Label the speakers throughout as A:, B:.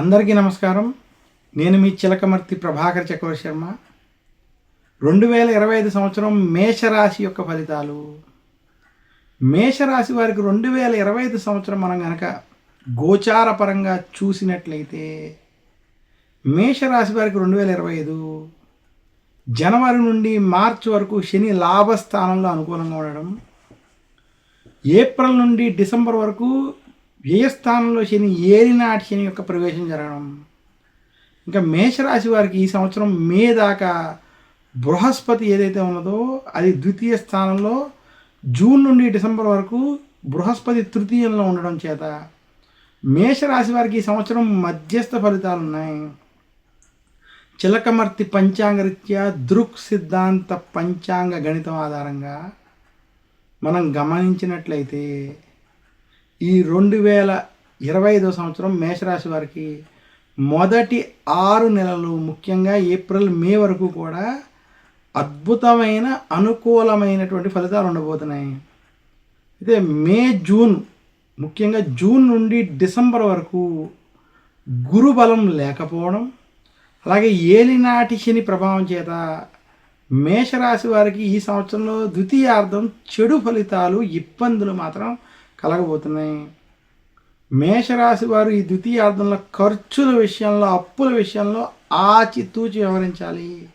A: అందరికీ నమస్కారం. నేను మీ చిలకమర్తి ప్రభాకర్ చక్రవర్తి శర్మ. రెండు వేల ఇరవై ఐదు సంవత్సరం మేషరాశి యొక్క ఫలితాలు. మేషరాశి వారికి రెండు వేల ఇరవై ఐదు సంవత్సరం మనం కనుక గోచారపరంగా చూసినట్లయితే మేషరాశి వారికి రెండు వేల ఇరవై ఐదు జనవరి నుండి మార్చి వరకు శని లాభస్థానంలో అనుకూలంగా ఉండడం ఏప్రిల్ నుండి డిసెంబర్ వరకు వ్యయస్థానంలో శని ఏలినాటి శని యొక్క ప్రవేశం జరగడం. ఇంకా మేషరాశి వారికి ఈ సంవత్సరం మే దాకా బృహస్పతి ఏదైతే ఉన్నదో అది ద్వితీయ స్థానంలో జూన్ నుండి డిసెంబర్ వరకు బృహస్పతి తృతీయంలో ఉండడం చేత మేషరాశి వారికి ఈ సంవత్సరం మధ్యస్థ ఫలితాలు ఉన్నాయి. చిలకమర్తి పంచాంగరీత్యా దృక్ సిద్ధాంత పంచాంగ గణితం ఆధారంగా మనం గమనించినట్లయితే ఈ రెండు వేల ఇరవై ఐదో సంవత్సరం మేషరాశి వారికి మొదటి ఆరు నెలలు ముఖ్యంగా ఏప్రిల్ మే వరకు కూడా అద్భుతమైన అనుకూలమైనటువంటి ఫలితాలు ఉండబోతున్నాయి. అయితే మే జూన్ ముఖ్యంగా జూన్ నుండి డిసెంబర్ వరకు గురుబలం లేకపోవడం అలాగే ఏలినాటి శని ప్రభావం చేత మేషరాశి వారికి ఈ సంవత్సరంలో ద్వితీయార్థం చెడు ఫలితాలు ఇబ్బందులు మాత్రం కలగబోతున్నాయి. మేషరాశి వారు ఈ ద్వితీయార్థంలో ఖర్చుల విషయంలో అప్పుల విషయంలో ఆచితూచి వ్యవహరించాలి.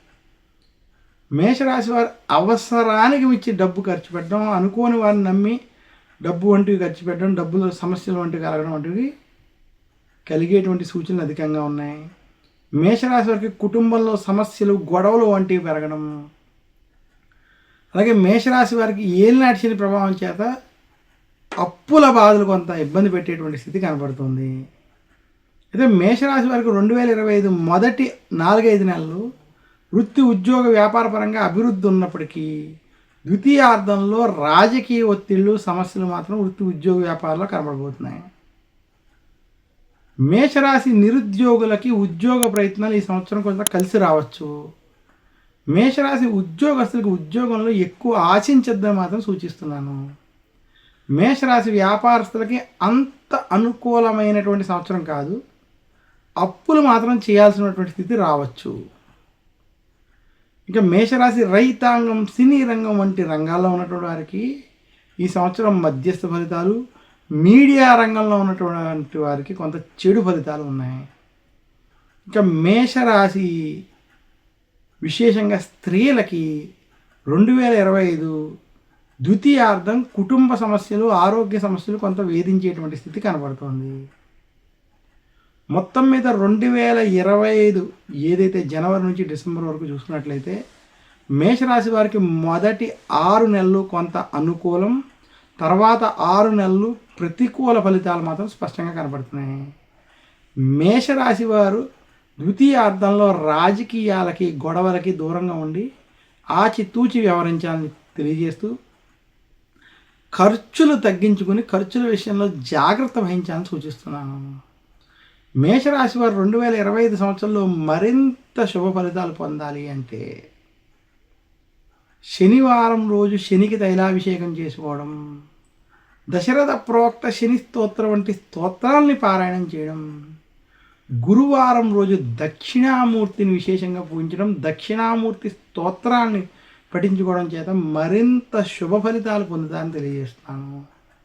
A: మేషరాశి వారు అవసరానికి మించి డబ్బు ఖర్చు పెట్టడం అనుకోని వారిని నమ్మి డబ్బు వంటివి ఖర్చు పెట్టడం డబ్బుల సమస్యలు వంటివి కలగడం వంటివి కలిగేటువంటి సూచనలు అధికంగా ఉన్నాయి. మేషరాశి వారికి కుటుంబంలో సమస్యలు గొడవలు వంటివి పెరగడం. అలాగే మేషరాశి వారికి ఏలినాటి శని ప్రభావం చేత అప్పుల బాధలు కొంత ఇబ్బంది పెట్టేటువంటి స్థితి కనపడుతుంది అయితే మేషరాశి వారికి రెండు వేల ఇరవై ఐదు మొదటి నాలుగైదు నెలలు వృత్తి ఉద్యోగ వ్యాపార పరంగా అభివృద్ధి ఉన్నప్పటికీ ద్వితీయార్థంలో రాజకీయ ఒత్తిళ్ళు సమస్యలు మాత్రం వృత్తి ఉద్యోగ వ్యాపారంలో కనబడబోతున్నాయి. మేషరాశి నిరుద్యోగులకి ఉద్యోగ ప్రయత్నాలు ఈ సంవత్సరం కొంత కలిసి రావచ్చు. మేషరాశి ఉద్యోగస్తులకు ఉద్యోగంలో ఎక్కువ ఆశించద్దని మాత్రం సూచిస్తున్నాను. మేషరాశి వ్యాపారస్తులకి అంత అనుకూలమైనటువంటి సంవత్సరం కాదు. అప్పులు మాత్రం చేయాల్సినటువంటి స్థితి రావచ్చు. ఇంకా మేషరాశి రైతాంగం సినీ రంగం వంటి రంగాల్లో ఉన్నటువంటి వారికి ఈ సంవత్సరం మధ్యస్థ ఫలితాలు మీడియా రంగంలో ఉన్నటువంటి వారికి కొంత చెడు ఫలితాలు ఉన్నాయి. ఇంకా మేషరాశి విశేషంగా స్త్రీలకి రెండు వేల ఇరవై ఐదు ద్వితీయార్థం కుటుంబ సమస్యలు ఆరోగ్య సమస్యలు కొంత వేధించేటువంటి స్థితి కనబడుతోంది. మొత్తం మీద రెండు వేల ఇరవై ఐదు ఏదైతే జనవరి నుంచి డిసెంబర్ వరకు చూసుకున్నట్లయితే మేషరాశి వారికి మొదటి ఆరు నెలలు కొంత అనుకూలం తర్వాత ఆరు నెలలు ప్రతికూల ఫలితాలు మాత్రం స్పష్టంగా కనబడుతున్నాయి. మేషరాశి వారు ద్వితీయార్థంలో రాజకీయాలకి గొడవలకి దూరంగా ఉండి ఆచితూచి వ్యవహరించాలని తెలియజేస్తూ ఖర్చులు తగ్గించుకుని ఖర్చుల విషయంలో జాగ్రత్త వహించాలని సూచిస్తున్నాను. మేషరాశి వారు రెండు వేల ఇరవై ఐదు సంవత్సరంలో మరింత శుభ ఫలితాలు పొందాలి అంటే శనివారం రోజు శనికి తైలాభిషేకం చేసుకోవడం దశరథ ప్రోక్త శని స్తోత్రం వంటి స్తోత్రాల్ని పారాయణం చేయడం గురువారం రోజు దక్షిణామూర్తిని విశేషంగా పూజించడం దక్షిణామూర్తి స్తోత్రాన్ని పఠించుకోవడం చేత మరింత శుభ ఫలితాలు పొందుతానని తెలియజేస్తున్నాను.